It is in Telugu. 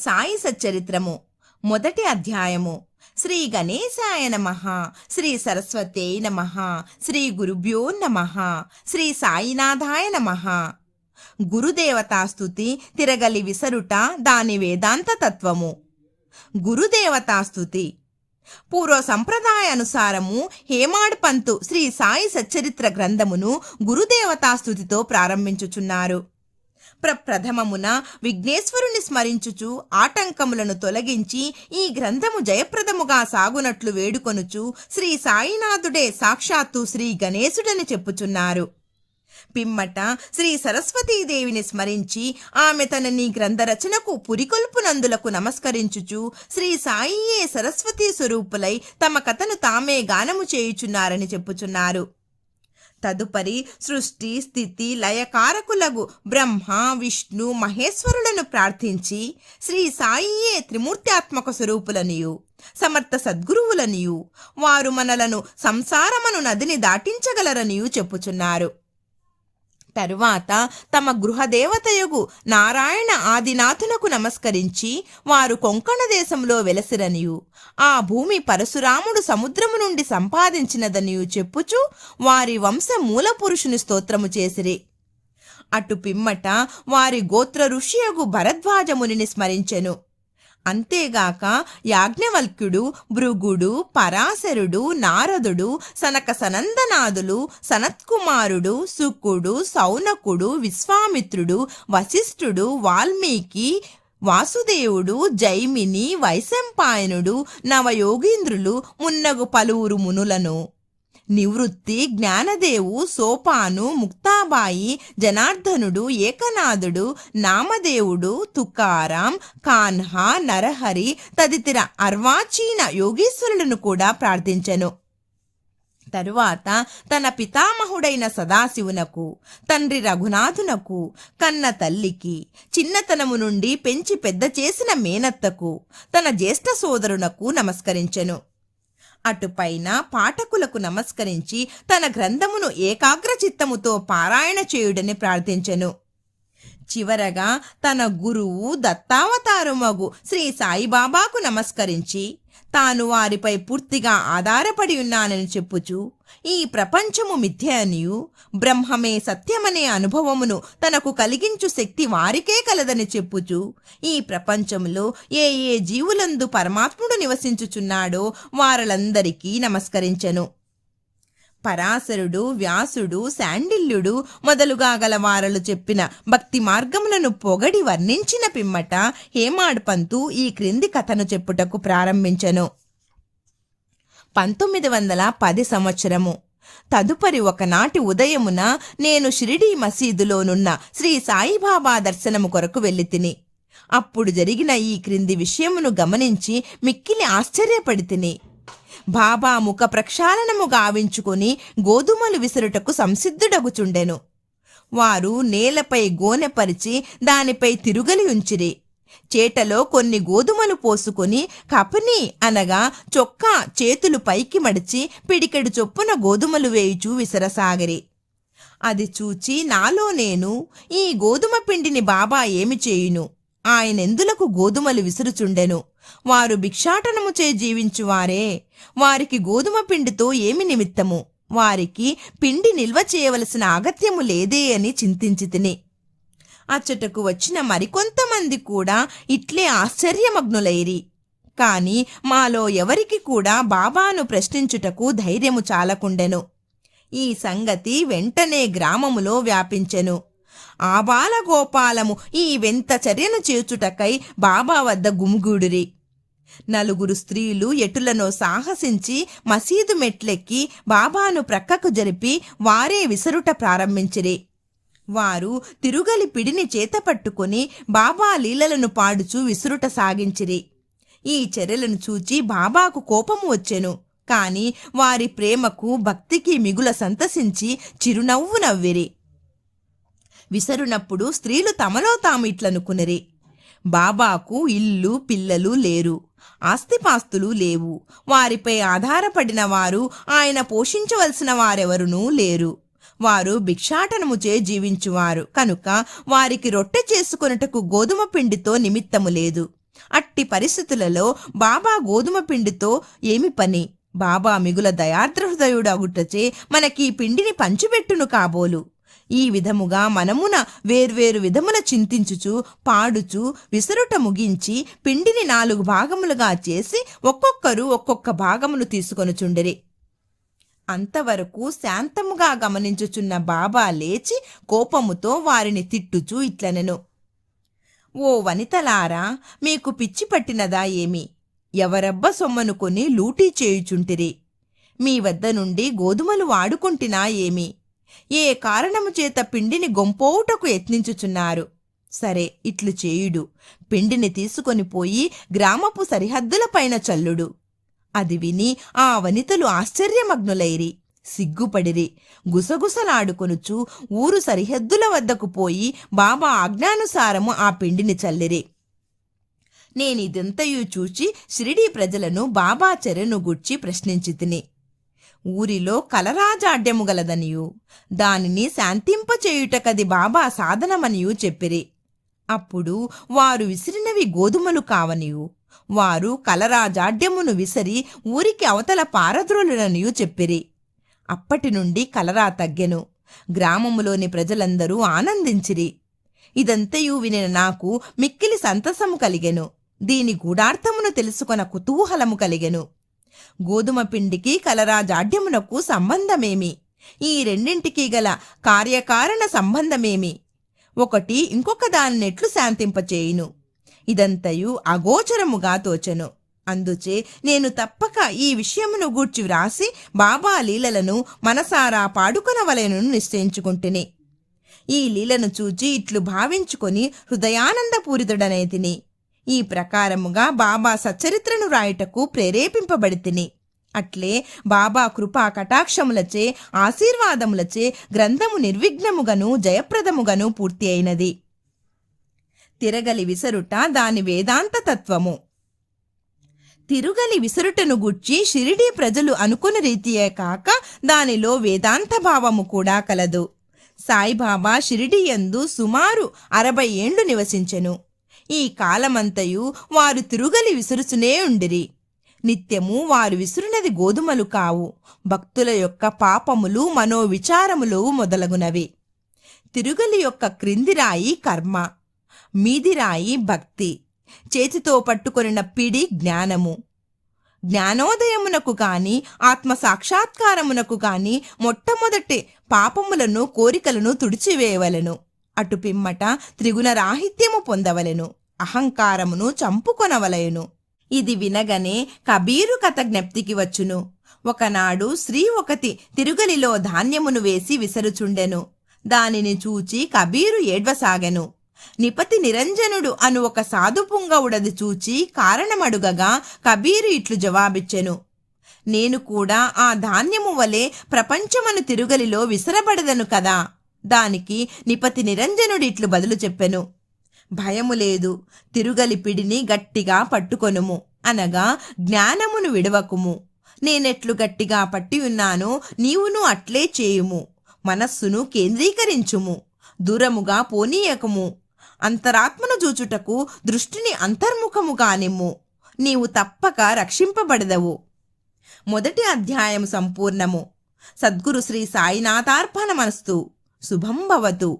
సాయి సచ్చరిత్రము. మొదటి అధ్యాయము. శ్రీ గణేశాయ నమ. శ్రీ సరస్వతే నమ. శ్రీ గురుభ్యో నమ. శ్రీ సాయినాథాయ నమ. గురుదేవతాస్తుతి తిరగలి విసరుట దాని వేదాంత తత్వము. గురుదేవతాస్తుతి పూర్వ సంప్రదాయ అనుసారము హేమాడ్ పంతు శ్రీ సాయి సచ్చరిత్ర గ్రంథమును గురుదేవతాస్తుతితో ప్రారంభించుచున్నారు. ప్రప్రథమమున విఘ్నేశ్వరుని స్మరించుచు ఆటంకములను తొలగించి ఈ గ్రంథము జయప్రదముగా సాగునట్లు వేడుకొనుచు శ్రీ సాయినాథుడే సాక్షాత్తు శ్రీ గణేశుడని చెప్పుచున్నారు. పిమ్మట శ్రీ సరస్వతీదేవిని స్మరించి ఆమె తన నీ గ్రంథ రచనకు పురికొల్పునందులకు నమస్కరించుచు శ్రీ సాయియే సరస్వతీ స్వరూపులై తమ కథను తామే గానము చేయుచున్నారని చెప్పుచున్నారు. తదుపరి సృష్టి స్థితి లయకారకులగు బ్రహ్మ విష్ణు మహేశ్వరులను ప్రార్థించి శ్రీ సాయియే త్రిమూర్త్యాత్మక స్వరూపులనియు సమర్థ సద్గురువులనియు వారు మనలను సంసారమను నదిని దాటించగలరనియు చెప్పుచున్నారు. తరువాత తమ గృహదేవతయగు నారాయణ ఆదినాథునకు నమస్కరించి వారు కొంకణ దేశంలో వెలసిరనియు. ఆ భూమి పరశురాముడు సముద్రము నుండి సంపాదించినదనియు చెప్పుచు వారి వంశ మూల పురుషుని స్తోత్రము చేసిరి. అటు పిమ్మట వారి గోత్ర ఋషియగు భరద్వాజమునిని స్మరించెను. అంతేగాక యాజ్ఞవల్క్యుడు భృగుడు పరాశరుడు నారదుడు సనక సనందనాథులు సనత్కుమారుడు శుకుడు సౌనకుడు విశ్వామిత్రుడు వశిష్ఠుడు వాల్మీకి వాసుదేవుడు జైమిని వైశంపాయనుడు నవయోగీంద్రులు మున్నగు పలువురు మునులను. నివృత్తి జ్ఞానదేవు సోపాను ముక్తాబాయి జనార్దనుడు ఏకనాథుడు నామదేవుడు తుకారాం కాన్హా నరహరి తదితర అర్వాచీన యోగీశ్వరులను కూడా ప్రార్థించెను. తరువాత తన పితామహుడైన సదాశివునకు తండ్రి రఘునాథునకు కన్న తల్లికి చిన్నతనము నుండి పెంచి పెద్ద చేసిన మేనత్తకు తన జ్యేష్ఠ సోదరునకు నమస్కరించెను. అటుపైన పాఠకులకు నమస్కరించి తన గ్రంథమును ఏకాగ్ర చిత్తముతో పారాయణ చేయుడని ప్రార్థించెను. చివరగా తన గురువు దత్తావతారమగు శ్రీ సాయిబాబాకు నమస్కరించి తాను వారిపై పూర్తిగా ఆధారపడి ఉన్నానని చెప్పుచు ఈ ప్రపంచము మిథ్య అనియు బ్రహ్మమే సత్యమనే అనుభవమును తనకు కలిగించు శక్తి వారికే కలదని చెప్పుచు ఈ ప్రపంచంలో ఏ ఏ జీవులందు పరమాత్ముడు నివసించుచున్నాడో వారలందరికీ నమస్కరించెను. పరాశరుడు వ్యాసుడు శాండిల్యుడు మొదలుగా గలవారలు చెప్పిన భక్తి మార్గములను పొగడి వర్ణించిన పిమ్మట హేమాడ్పంతు ఈ క్రింది కథను చెప్పుటకు ప్రారంభించెను. పంతొమ్మిది వందల పది సంవత్సరము. తదుపరి ఒకనాటి ఉదయమున నేను షిరిడీ మసీదులోనున్న శ్రీ సాయిబాబా దర్శనము కొరకు వెళ్ళి తిని అప్పుడు జరిగిన ఈ క్రింది విషయమును గమనించి మిక్కిలి ఆశ్చర్యపడి తిని బాబా ముఖ ప్రక్షాళనము గావించుకొని గోధుమలు విసురుటకు సంసిద్ధుడగుచుండెను. వారు నేలపై గోనెపరిచి దానిపై తిరుగలి ఉంచిరి. చేటలో కొన్ని గోధుమలు పోసుకొని కపని అనగా చొక్కా చేతులు పైకి మడిచి పిడికెడు చొప్పున గోధుమలు వేయుచూ విసరసాగిరి. అది చూచి నాలో నేను ఈ గోధుమ పిండిని బాబా ఏమి చేయును? ఆయనెందులకు గోధుమలు విసురుచుండెను? వారు భిక్షాటనము చే జీవించువారే. వారికి గోధుమ పిండితో ఏమి నిమిత్తము? వారికి పిండి నిల్వ చేయవలసిన అగత్యము లేదే అని చింతించి తిని అచ్చటకు వచ్చిన మరికొంతమంది కూడా ఇట్లే ఆశ్చర్యమగ్నులైరి. కాని మాలో ఎవరికి కూడా బాబాను ప్రశ్నించుటకు ధైర్యము చాలకుండెను. ఈ సంగతి వెంటనే గ్రామములో వ్యాపించెను. ఆబాలగోపాలము ఈ వింత చర్యను చేర్చుటకై బాబా వద్ద గుమిగూడిరి. నలుగురు స్త్రీలు ఎటులను సాహసించి మసీదు మెట్లెక్కి బాబాను ప్రక్కకు జరిపి వారే విసరుట ప్రారంభించిరి. వారు తిరుగలి పిడిని చేతపట్టుకుని బాబా లీలలను పాడుచూ విసురుట సాగించిరి. ఈ చర్యలను చూచి బాబాకు కోపము వచ్చెను. కాని వారి ప్రేమకు భక్తికి మిగుల సంతసించి చిరునవ్వు నవ్విరి. విసరునప్పుడు స్త్రీలు తమలో తాము ఇట్లనుకునిరి. బాబాకు ఇల్లు పిల్లలు లేరు. ఆస్తిపాస్తులు లేవు. వారిపై ఆధారపడిన వారు ఆయన పోషించవలసిన వారెవరునూ లేరు. వారు భిక్షాటనముచే జీవించువారు. కనుక వారికి రొట్టె చేసుకొనుటకు గోధుమ పిండితో నిమిత్తము లేదు. అట్టి పరిస్థితులలో బాబా గోధుమ పిండితో ఏమి పని? బాబా మిగుల దయార్ద్ర హృదయుడు అగుటచే మనకి ఈ పిండిని పంచిపెట్టును కాబోలు. ఈ విధముగా మనమున వేర్వేరు విధమున చింతించుచు పాడుచు విసరుట ముగించి పిండిని నాలుగు భాగములుగా చేసి ఒక్కొక్కరు ఒక్కొక్క భాగమును తీసుకొనుచుండిరి. అంతవరకు శాంతముగా గమనించుచున్న బాబా లేచి కోపముతో వారిని తిట్టుచూ ఇట్లనెను. ఓ వనితలారా మీకు పిచ్చి పట్టినదా ఏమి? ఎవరబ్బ సొమ్మను కొని లూటీ చేయుచుంటిరి? మీ వద్ద నుండి గోధుమలు వాడుకుంటినా ఏమి? ఏ కారణము చేత పిండిని గొంపోవుటకు యత్నించుచున్నారు? సరే ఇట్లు చేయుడు. పిండిని తీసుకొని పోయి గ్రామపు సరిహద్దులపైన చల్లుడు. అది విని ఆ వనితలు ఆశ్చర్యమగ్నులైరి. సిగ్గుపడిరి. గుసగుసలాడుకొనుచు ఊరు సరిహద్దుల వద్దకు పోయి బాబా ఆజ్ఞానుసారము ఆ పిండిని చల్లిరి. నేనిదంతయూ చూచి షిరిడీ ప్రజలను బాబా చెరను గుర్చి ప్రశ్నించి తిని ఊరిలో కలరాజాడ్యము గలదనియు. దానిని శాంతింపచేయుటకది బాబా సాధనమనియు చెప్పిరి. అప్పుడు వారు విసిరినవి గోధుమలు కావనియు. వారు కలరాజాడ్యమును విసరి ఊరికి అవతల పారద్రోలుననియు చెప్పిరి. అప్పటి నుండి కలరా తగ్గెను. గ్రామములోని ప్రజలందరూ ఆనందించిరి. ఇదంతయు వినిన నాకు మిక్కిలి సంతసము కలిగెను. దీని గూఢార్థమును తెలుసుకొన కుతూహలము కలిగెను. గోధుమ పిండికి కలరా జాడ్యమునకు సంబంధమేమి? ఈ రెండింటికి గల కార్యకారణ సంబంధమేమి? ఒకటి ఇంకొక దానినెట్లు శాంతింపచేయును? ఇదంతయు అగోచరముగా తోచెను. అందుచే నేను తప్పక ఈ విషయమును గూర్చి వ్రాసి బాబా లీలలను మనసారా పాడుకొనవలెను నిశ్చయించుకుంటుని. ఈ లీలను చూచి ఇట్లు భావించుకొని హృదయానందపూరితుడనే తిని ఈ ప్రకారముగా బాబా సచరిత్రను రాయుటకు ప్రేరేపింపబడితిని. అట్లే బాబా కృపా కటాక్షములచే ఆశీర్వాదములచే గ్రంథము నిర్విఘ్నముగను జయప్రదముగను పూర్తి అయినది. తిరగలి విసరుట దాని వేదాంత తత్వము. తిరుగలి విసరుటను గుర్చి షిరిడీ ప్రజలు అనుకున్న రీతియే కాక దానిలో వేదాంత భావము కూడా కలదు. సాయిబాబా షిరిడియందు సుమారు అరవై ఏండ్లు నివసించెను. ఈ కాలమంతయు వారు తిరుగలి విసురుచునే ఉండిరి. నిత్యము వారు విసురునది గోధుమలు కావు. భక్తుల యొక్క పాపములు మనోవిచారములు మొదలగునవి. తిరుగలి యొక్క క్రిందిరాయి కర్మ మీదిరాయి భక్తి చేతితో పట్టుకొనిన పిడి జ్ఞానము. జ్ఞానోదయమునకు కాని ఆత్మ సాక్షాత్కారమునకు కాని మొట్టమొదటి పాపములను కోరికలను తుడిచివేయవలెను. అటు పిమ్మట త్రిగుణ రాహిత్యము పొందవలెను. అహంకారమును చంపుకొనవలయును ఇది వినగనే కబీరు కథ జ్ఞప్తికి వచ్చును. ఒకనాడు స్త్రీ ఒకటి తిరుగలిలో ధాన్యమును వేసి విసరుచుండెను. దానిని చూచి కబీరు ఏడ్వసాగెను. నిపతి నిరంజనుడు అను ఒక సాధు పుంగవుడది చూచి కారణమడుగగా కబీరు ఇట్లు జవాబిచ్చెను. నేను కూడా ఆ ధాన్యము వలె ప్రపంచమను తిరుగలిలో విసరబడదను కదా. దానికి నిపతి నిరంజనుడిట్లు బదులు చెప్పెను. భయము లేదు. తిరుగలిపిడిని గట్టిగా పట్టుకొనుము. అనగా జ్ఞానమును విడవకుము. నేనెట్లు గట్టిగా పట్టి ఉన్నానో నీవును అట్లే చేయుము. మనస్సును కేంద్రీకరించుము. దూరముగా పోనీయకము. అంతరాత్మను చూచుటకు దృష్టిని అంతర్ముఖము కానిమ్ము నీవు తప్పక రక్షింపబడదవు. మొదటి అధ్యాయం సంపూర్ణము. సద్గురు శ్రీ సాయినాథార్పణమస్తు శుభం భవతు.